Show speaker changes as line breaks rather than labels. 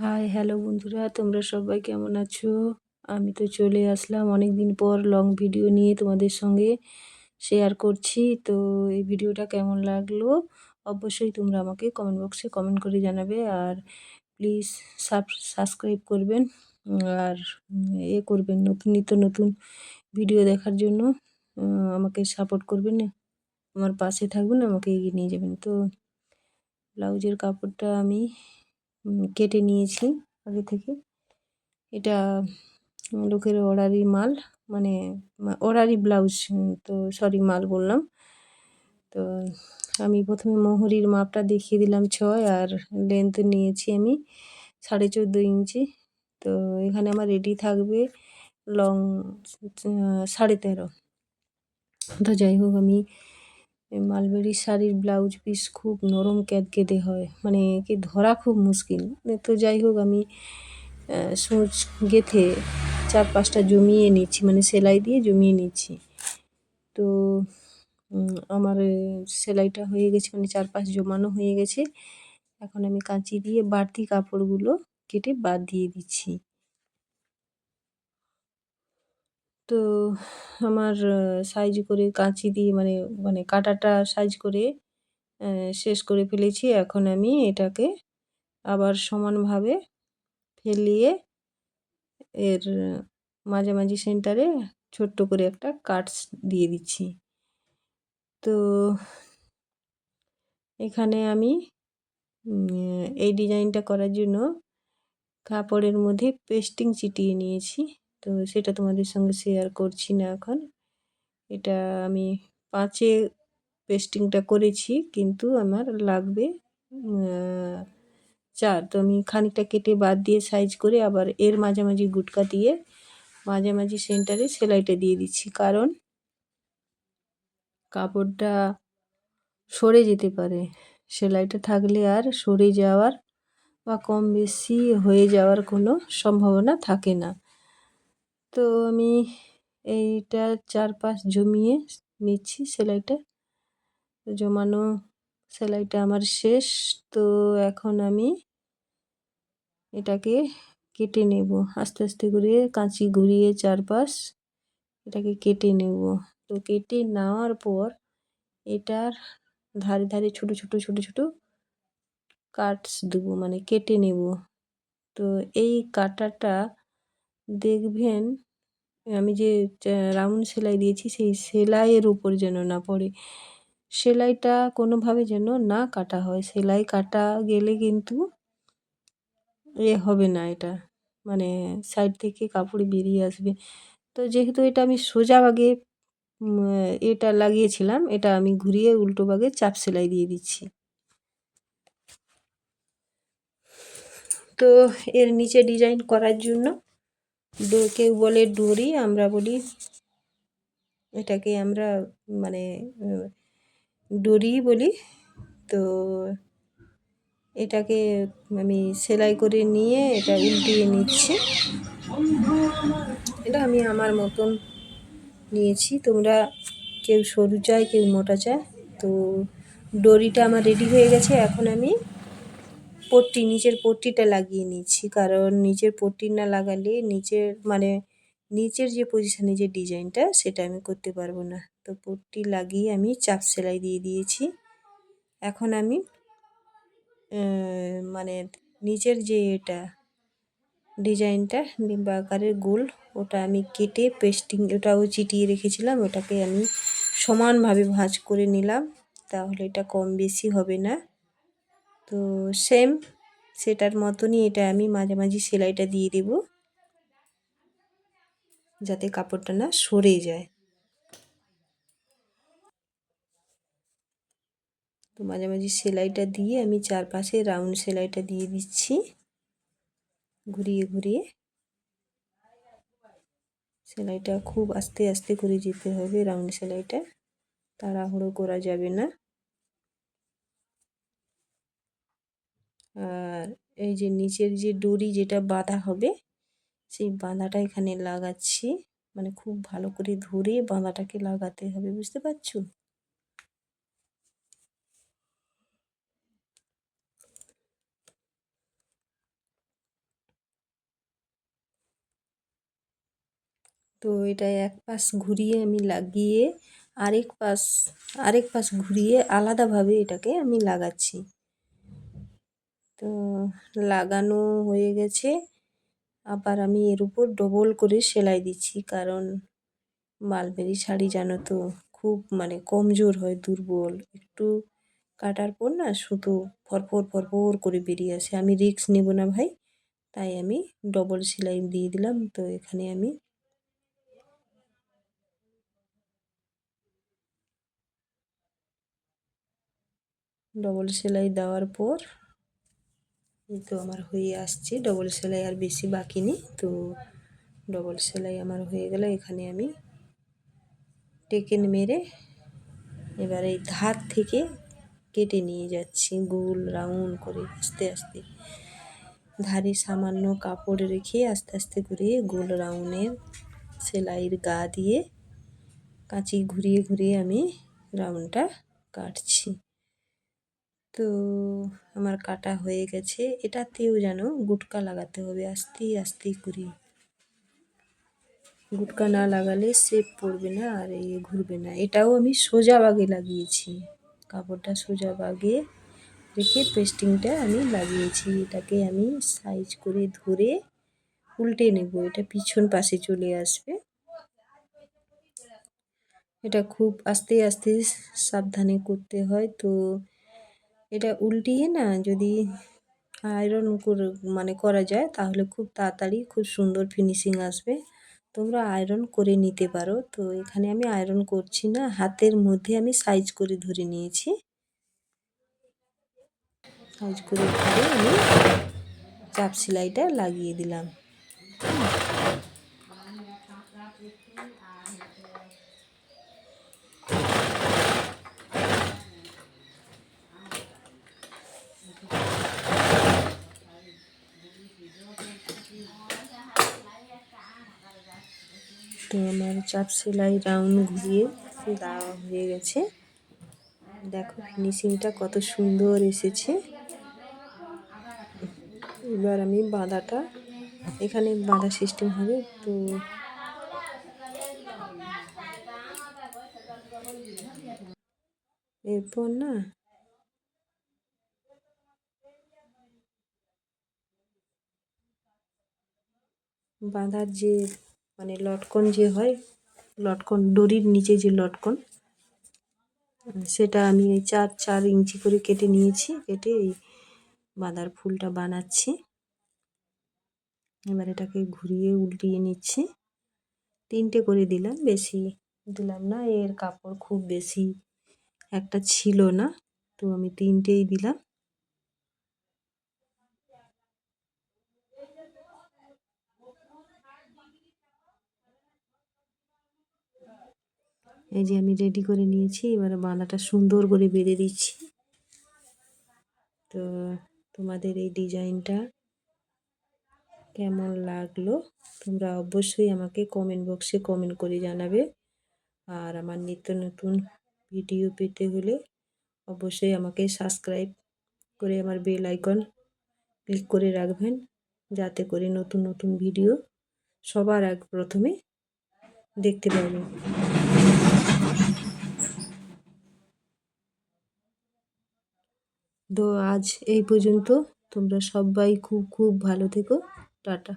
Hi hello বন্ধুরা, তোমরা সবাই কেমন আছো? আমি তো চলে আসলাম। অনেক দিন পর লং ভিডিও নিয়ে তোমাদের সঙ্গে শেয়ার করছি। তো এই ভিডিওটা কেমন লাগল? অবশ্যই তোমরা আমাকে কমেন্ট বক্সে কমেন্ট করে জানাবে আর প্লিজ সাবস্ক্রাইব করবেন আর এ করবেন নতুন, নিত্য নতুন ভিডিও দেখার জন্য। আমাকে সাপোর্ট করবেন আমার পাশে থাকবেন, আমাকে এগিয়ে নিয়ে যাবেন। তো ব্লাউজের কাপড়টা আমি কেটে নিয়েছি আগে থেকে। এটা লোকের অর্ডারি মাল মানে অর্ডারি ব্লাউজ তো সরি মাল বললাম। তো আমি প্রথমে মোহরির মাপটা দেখিয়ে দিলাম ছয়, আর লেন্থ নিয়েছি আমি সাড়ে চোদ্দ ইঞ্চি। তো এখানে আমার রেডি থাকবে লং সাড়ে তেরো। তো যাই হোক, আমি মালবেরি শাড়ির ব্লাউজ পিস খুব নরম ক্যাদকেদে হয়। মানে একে ধরা খুব মুশকিল। তো যাই হোক, আমি সূচ গেথে চার পাঁচটা জমিয়ে নিচ্ছি মানে সেলাই দিয়ে জমিয়ে নিচ্ছি। তো আমার সেলাইটা হয়ে গেছে মানে চার পাঁচ জমানো হয়ে গেছে। এখন আমি কাঁচি দিয়ে বাড়তি কাপড়গুলো কেটে বাদ দিয়ে দিচ্ছি। তো আমার সাইজ করে কাঁচি দিয়ে মানে মানে কাটাটা সাইজ করে শেষ করে ফেলেছি। এখন আমি এটাকে আবার সমানভাবে ফেলিয়ে এর মাঝামাঝি সেন্টারে ছোট্ট করে একটা কাটস দিয়ে দিচ্ছি। তো এখানে আমি এই ডিজাইনটা করার জন্য কাপড়ের মধ্যে পেস্টিং চিটিয়ে নিয়েছি। তো সেটা তোমাদের সঙ্গে শেয়ার করছি না এখন। এটা আমি পাঁচে পেস্টিংটা করেছি, কিন্তু আমার লাগবে চার। তো আমি খানিকটা কেটে বাদ দিয়ে সাইজ করে আবার এর মাঝামাঝি গুটকা দিয়ে মাঝামাঝি সেন্টারে সেলাইটা দিয়ে দিচ্ছি। কারণ কাপড়টা সরে যেতে পারে। সেলাইটা থাকলে আর সরে যাওয়ার বা কম বেশি হয়ে যাওয়ার কোনো সম্ভাবনা থাকে না। তো আমি এইটা চার পাঁচ জমিয়ে নিচ্ছি সেলাইটা। জমানো সেলাইটা আমার শেষ। তো এখন আমি এটাকে কেটে নেব। আস্তে আস্তে করে কাঁচি ঘুরিয়ে চারপাশ এটাকে কেটে নেব। তো কেটে নেওয়ার পর এটার ধারে ধারে ছোট ছোট ছোট ছোট কাটস দেবো মানে কেটে নেব। তো এই কাটাটা দেখবেন, আমি যে রাউন্ড সেলাই দিয়েছি, সেই সেলাইয়ের উপর যেন না পড়ে। সেলাইটা কোনোভাবে যেন না কাটা হয়। সেলাই কাটা গেলে কিন্তু এ হবে না এটা। মানে সাইড থেকে কাপড় বেরিয়ে আসবে। তো যেহেতু এটা আমি সোজা বাগে এটা লাগিয়েছিলাম, এটা আমি ঘুরিয়ে উল্টো বাগে চাপ সেলাই দিয়ে দিচ্ছি। তো এর নিচে ডিজাইন করার জন্য কেউ বলে ডোরি, আমরা বলি এটাকে আমরা মানে ডোরি বলি। তো এটাকে আমি সেলাই করে নিয়ে এটা উল্টিয়ে নিচ্ছি। এটা আমি আমার মতন নিয়েছি। তোমরা কেউ সরু চায়, কেউ মোটা চায়। তো ডরিটা আমার রেডি হয়ে গেছে। এখন আমি পট্টি, নিচের পট্টিটা লাগিয়ে নিচ্ছি। কারণ নিচের পট্টি না লাগালে নিচের মানে নিচের যে পজিশানে যে ডিজাইনটা, সেটা আমি করতে পারব না। তো পট্টি লাগিয়ে আমি চাপ সেলাই দিয়ে দিয়েছি। এখন আমি মানে নিচের যে এটা ডিজাইনটা ডিম্বা আকারের গোল, ওটা আমি কেটে পেস্টিং ওটাও চিটিয়ে রেখেছিলাম, ওটাকে আমি সমানভাবে ভাঁজ করে নিলাম। তাহলে এটা কম বেশি হবে না। তো সেম সেটার মতনই এটা আমি মাঝামাঝি সেলাইটা দিয়ে দেব। যাতে কাপড়টা না সরে যায়। তো মাঝামাঝি সেলাইটা দিয়ে আমি চারপাশে রাউন্ড সেলাইটা দিয়ে দিচ্ছি। ঘুরিয়ে ঘুরিয়ে। সেলাইটা খুব আস্তে আস্তে করে যেতে হবে রাউন্ড সেলাইটা। তাড়াহুড়ো করা যাবে না। আর এই যে নিচের যে ডরি যেটা বাঁধা হবে, সেই বাঁধাটা এখানে লাগাচ্ছি। মানে খুব ভালো করে ধরে বাঁধাটাকে লাগাতে হবে, বুঝতে পারছ? তো এটা এক পাশ ঘুরিয়ে আমি লাগিয়ে আরেক পাশ আরেক পাশ ঘুরিয়ে আলাদাভাবে এটাকে আমি লাগাচ্ছি। তো লাগানো হয়ে গেছে। আবার আমি এর উপর ডবল করে সেলাই দিচ্ছি, কারণ মালবেরি শাড়ি জানো তো খুব মানে কমজোর হয়, দুর্বল। একটু কাটার পর না সুতো ফরফর ফরফর করে বেরিয়ে আসে। আমি রিস্ক নেব না ভাই, তাই আমি ডবল সেলাই দিয়ে দিলাম। তো এখানে আমি ডবল সেলাই দেওয়ার পর তো আমার হয়ে আসছে। ডবল সেলাই আর বেশি বাকি নেই। তো ডবল সেলাই আমার হয়ে গেল। এখানে আমি টেকেন মেরে এবার এই ধার থেকে কেটে নিয়ে যাচ্ছি গোল রাউন্ড করে আস্তে আস্তে। ধারে সামান্য কাপড় রেখে আস্তে আস্তে করে গোল রাউন্ডের সেলাইয়ের গা দিয়ে কাঁচি ঘুরিয়ে ঘুরিয়ে আমি রাউন্ডটা কাটছি। তো আমার কাটা হয়ে গেছে। এটাতেও যেন গুটকা লাগাতে হবে, আস্তে আস্তে করে। গুটকা না লাগালে শেপ পড়বে না আর এ ঘুরবে না। এটাও আমি সোজা বাগে লাগিয়েছি। কাপড়টা সোজা বাগে রেখে পেস্টিংটা আমি লাগিয়েছি। এটাকে আমি সাইজ করে ধরে উল্টে নেব। এটা পিছন পাশে চলে আসবে। এটা খুব আস্তে আস্তে সাবধানে করতে হয়। তো এটা উল্টিয়ে না যদি আয়রন করে মানে করা যায়, তাহলে খুব তাড়াতাড়ি খুব সুন্দর ফিনিশিং আসবে। তোমরা আয়রন করে নিতে পারো। তো এখানে আমি আয়রন করছি না, হাতের মধ্যে আমি সাইজ করে ধরে নিয়েছি। সাইজ করে ধরে আমি চাপ সেলাইটা লাগিয়ে দিলাম। তো আমার চাপ সেলাই রাউন্ড ঘুরিয়ে দেওয়া হয়ে গেছে। দেখো ফিনিশিংটা কত সুন্দর এসেছে। এবার আমি বাঁধাটা, এখানে বাঁধা সিস্টেম হবে, তো এরপর না বাঁধার যে মানে লটকন যে হয়, লটকন, দড়ির নিচে যে লটকন সেটা আমি এই চার চার ইঞ্চি করে কেটে নিয়েছি, কেটে এই বাঁধার ফুলটা বানাচ্ছি। এবার এটাকে ঘুরিয়ে উল্টিয়ে নিচ্ছি। তিনটে করে দিলাম, বেশি দিলাম না, এর কাপড় খুব বেশি একটা ছিল না, তো আমি তিনটেই দিলাম। এই যে আমি রেডি করে নিয়েছি, এবারে বাঁধাটা সুন্দর করে বেঁধে দিচ্ছি। তো তোমাদের এই ডিজাইনটা কেমন লাগল, তোমরা অবশ্যই আমাকে কমেন্ট বক্সে কমেন্ট করে জানাবে। আর আমার নিত্য নতুন ভিডিও পেতে হলে অবশ্যই আমাকে সাবস্ক্রাইব করে আমার বেল আইকন ক্লিক করে রাখবেন, যাতে করে নতুন নতুন ভিডিও সবার আগ প্রথমে দেখতে পাবেন তো আজ এই পর্যন্ত। তোমরা সবাই খুব খুব ভালো থেকো। টাটা।